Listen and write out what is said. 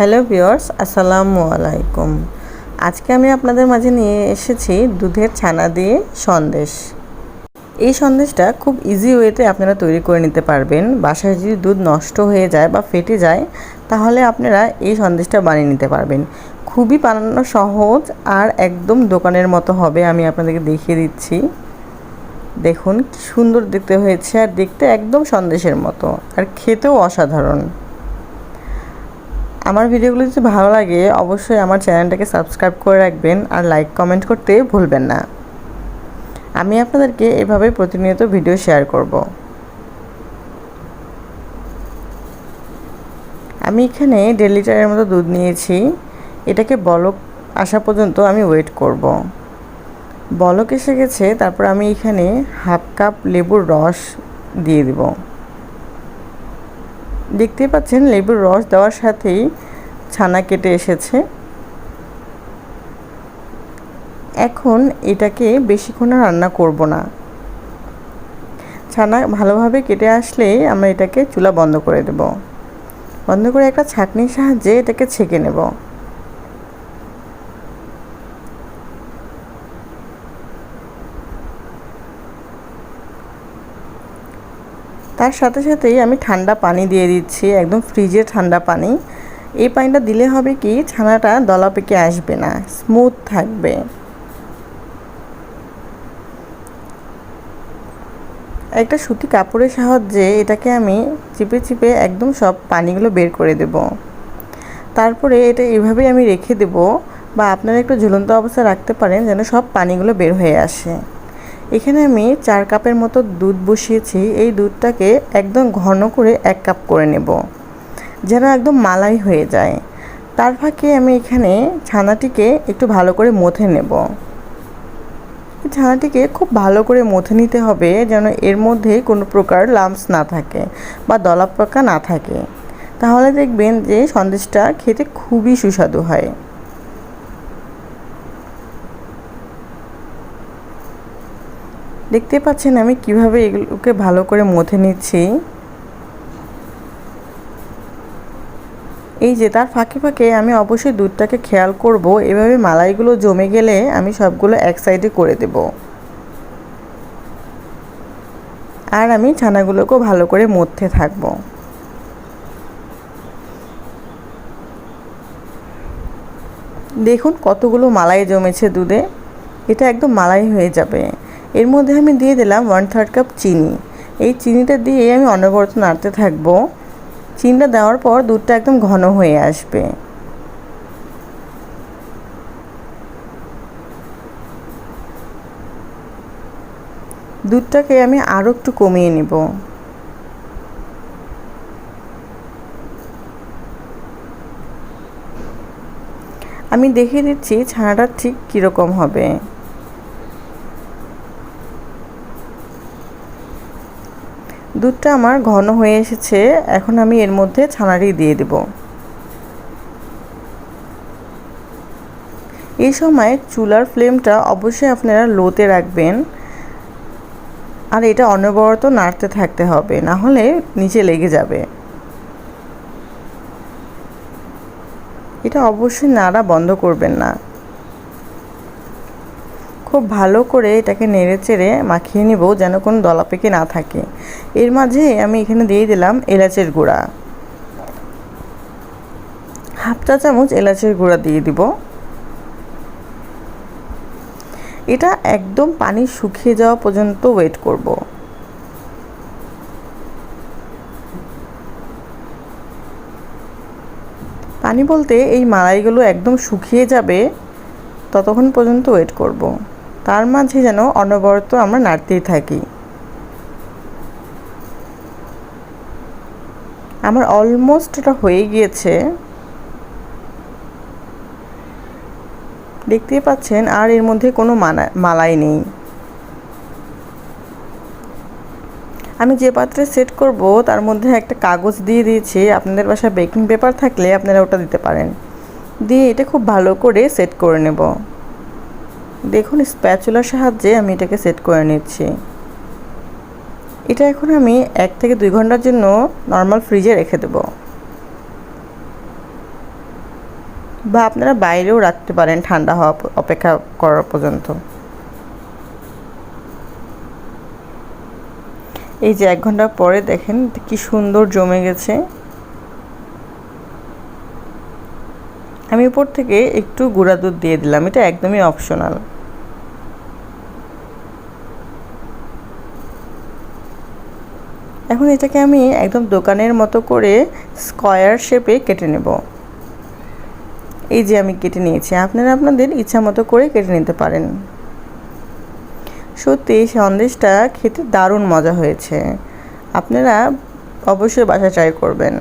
Hello viewers আসসালামু আলাইকুম। আজকে আমি আপনাদের মাঝে নিয়ে এসেছি দুধের ছানা দিয়ে সন্দেশ। এই সন্দেশটা খুব ইজি ওয়েতে আপনারা তৈরি করে নিতে পারবেন। বাসায় যদি দুধ নষ্ট হয়ে যায় বা ফেটে যায়, তাহলে আপনারা এই সন্দেশটা বানিয়ে নিতে পারবেন। খুবই বানানো সহজ আর একদম দোকানের মতো হবে, আমি আপনাদেরকে দেখিয়ে দিচ্ছি। দেখুন সুন্দর দেখতে হয়েছে আর দেখতে একদম সন্দেশের মতো, আর খেতেও অসাধারণ। আমার ভিডিওগুলো যদি ভালো লাগে, অবশ্যই আমার চ্যানেলটাকে সাবস্ক্রাইব করে রাখবেন আর লাইক, কমেন্ট করতে ভুলবেন না। আমি আপনাদেরকে এভাবে প্রতিনিয়ত ভিডিও শেয়ার করব। আমি এখানে দেড় লিটারের মতো দুধ নিয়েছি। এটাকে বলক আসা পর্যন্ত আমি ওয়েট করব। বলক এসে গেছে, তারপর আমি এখানে হাফ কাপ লেবুর রস দিয়ে দেব। দেখতে পাচ্ছেন, লেবুর রস দেওয়ার সাথেই ছানা কেটে এসেছে। এখন এটাকে বেশিক্ষণ রান্না করব না। ছানা ভালোভাবে কেটে আসলে আমরা এটাকে চুলা বন্ধ করে দেব। বন্ধ করে একটা ছাঁকনির সাহায্যে এটাকে ছেঁকে নেব। তার সাথে সাথেই আমি ঠান্ডা পানি দিয়ে দিচ্ছি, একদম ফ্রিজে ঠান্ডা পানি। এই পানিটা দিলে হবে কি, ছানাটা দলা পেকে আসবে না স্মুথ থাকবে। একটা সুতি কাপড়ের সাহায্যে এটাকে আমি চিপে চিপে একদম সব পানিগুলো বের করে দেব। তারপরে এটা এভাবেই আমি রেখে দেব বা আপনারা একটু ঝুলন্ত অবস্থায় রাখতে পারেন যেন সব পানিগুলো বের হয়ে আসে। এখানে আমি চার কাপের মতো দুধ বসিয়েছি। এই দুধটাকে একদম ঘন করে এক কাপ করে নেব, যেন একদম মালাই হয়ে যায়। তার ফাঁকে আমি এখানে ছানাটিকে একটু ভালো করে মথে নেব। ছানাটিকে খুব ভালো করে মথে নিতে হবে, যেন এর মধ্যে কোনো প্রকার লাম্পস না থাকে বা দলা পাকা না থাকে। তাহলে দেখবেন যে সন্দেশটা খেতে খুবই সুস্বাদু হয়। দেখতে পাচ্ছেন আমি কীভাবে এগুলোকে ভালো করে মথে নিচ্ছি। এই যে, তার ফাঁকে ফাঁকে আমি অবশ্যই দুধটাকে খেয়াল করব। এভাবে মালাইগুলো জমে গেলে আমি সবগুলো এক সাইডে করে দেব। আর আমি ছানাগুলোকেও ভালো করে মধ্যে থাকব। দেখুন কতগুলো মালাই জমেছে দুধে। এটা একদম মালাই হয়ে যাবে। এর মধ্যে আমি দিয়ে দিলাম ওয়ান থার্ড কাপ চিনি। এই চিনিটা দিয়ে আমি অনবরত নাড়তে থাকব। চিনিটা দেওয়ার পর দুধটা একদম ঘন হয়ে আসবে। দুধটাকে আমি আরও একটু কমিয়ে নিব। আমি দেখিয়ে দিচ্ছি ছানাটা ঠিক কীরকম হবে। দুধটা আমার ঘন হয়ে এসেছে, এখন আমি এর মধ্যে ছানাটি দিয়ে দেব। এই সময় চুলার ফ্লেমটা অবশ্যই আপনারা লোতে রাখবেন, আর এটা অনবরত নাড়তে থাকতে হবে, না হলে নিচে লেগে যাবে। এটা অবশ্যই নাড়া বন্ধ করবেন না। খুব ভালো করে এটাকে নেড়ে চেড়ে মাখিয়ে নিব যেন কোনো দলা পেকে না থাকে। এর মাঝে আমি এখানে দিয়ে দিলাম এলাচের গুঁড়া। হাফ চা চামচ এলাচের গুঁড়া দিয়ে দিব। এটা একদম পানি শুকিয়ে যাওয়া পর্যন্ত ওয়েট করব। পানি বলতে এই মালাইগুলো একদম শুকিয়ে যাবে ততক্ষণ পর্যন্ত ওয়েট করব। তার মাঝে যেন অনবরত আমরা নাড়তেই থাকি। আমার অলমোস্ট এটা হয়ে গিয়েছে। দেখতেই পাচ্ছেন, আর এর মধ্যে কোনো মালাই নেই। আমি যে পাত্রে সেট করব, তার মধ্যে একটা কাগজ দিয়ে দিয়েছি। আপনাদের বাসায় বেকিং পেপার থাকলে আপনারা ওটা দিতে পারেন। দিয়ে এটা খুব ভালো করে সেট করে নেব। দেখুন স্প্যাচুলার সাহায্যে আমি এটাকে সেট করে নিচ্ছি। এটা এখন আমি এক থেকে দুই ঘণ্টার জন্য নর্মাল ফ্রিজে রেখে দেব। বা আপনারা বাইরেও রাখতে পারেন ঠান্ডা হওয়া অপেক্ষা করার পর্যন্ত। এই যে এক ঘণ্টা পরে দেখেন কি সুন্দর জমে গেছে। আমি উপর থেকে একটু গুঁড়া দুধ দিয়ে দিলাম, এটা একদমই অপশনাল এখন এটাকে আমি একদম দোকানের মতো করে স্কয়ার শেপে কেটে নেব। এই যে আমি কেটে নিয়েছি, আপনারা আপনাদের ইচ্ছা মতো করে কেটে নিতে পারেন। সত্যি সন্দেশটা খেতে দারুণ মজা হয়েছে। আপনারা অবশ্যই বাসা ট্রাই করবেন।